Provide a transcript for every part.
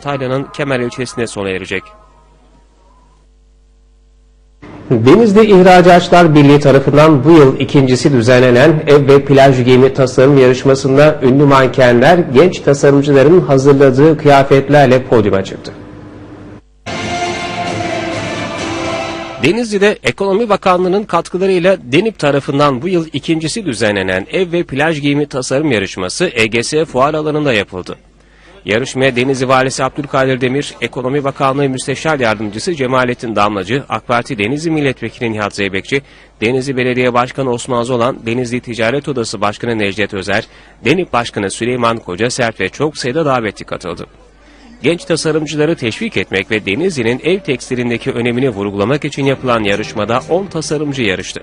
Antalya'nın Kemer ilçesinde sona erecek. Denizli İhracatçılar Birliği tarafından bu yıl ikincisi düzenlenen ev ve plaj giyimi tasarım yarışmasında ünlü mankenler genç tasarımcıların hazırladığı kıyafetlerle podyuma çıktı. Denizli'de Ekonomi Bakanlığı'nın katkılarıyla DENİP tarafından bu yıl ikincisi düzenlenen ev ve plaj giyimi tasarım yarışması EGS fuar alanında yapıldı. Yarışmaya Denizli Valisi Abdülkadir Demir, Ekonomi Bakanlığı Müsteşar Yardımcısı Cemalettin Damlacı, AK Parti Denizli Milletvekili Nihat Zeybekçi, Denizli Belediye Başkanı Osman Zolan, Denizli Ticaret Odası Başkanı Necdet Özer, DENİP Başkanı Süleyman Kocasert ve çok sayıda davetli katıldı. Genç tasarımcıları teşvik etmek ve Denizli'nin ev tekstilindeki önemini vurgulamak için yapılan yarışmada 10 tasarımcı yarıştı.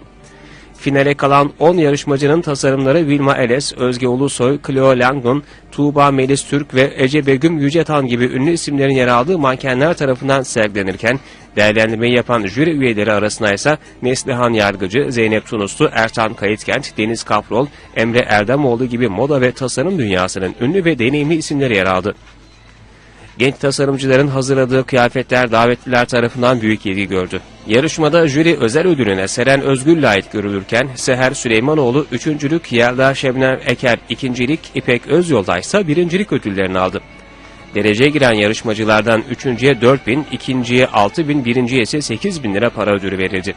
Finale kalan 10 yarışmacının tasarımları Vilma Eles, Özge Ulusoy, Cleo Langun, Tuğba Melis Türk ve Ece Begüm Yücetan gibi ünlü isimlerin yer aldığı mankenler tarafından sergilenirken, değerlendirmeyi yapan jüri üyeleri arasında ise Neslihan Yargıcı, Zeynep Tunuslu, Ertan Kayıtkent, Deniz Kaprol, Emre Erdemoğlu gibi moda ve tasarım dünyasının ünlü ve deneyimli isimleri yer aldı. Genç tasarımcıların hazırladığı kıyafetler davetliler tarafından büyük ilgi gördü. Yarışmada jüri özel ödülüne Seren Özgül ait görülürken Seher Süleymanoğlu üçüncülük, Yelda Şebnem Eker ikincilik, İpek Özyolda ise birincilik ödüllerini aldı. Dereceye giren yarışmacılardan üçüncüye 4 bin, ikinciye 6 bin, birinciye ise 8 bin lira para ödülü verildi.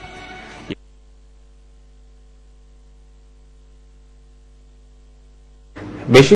Beşi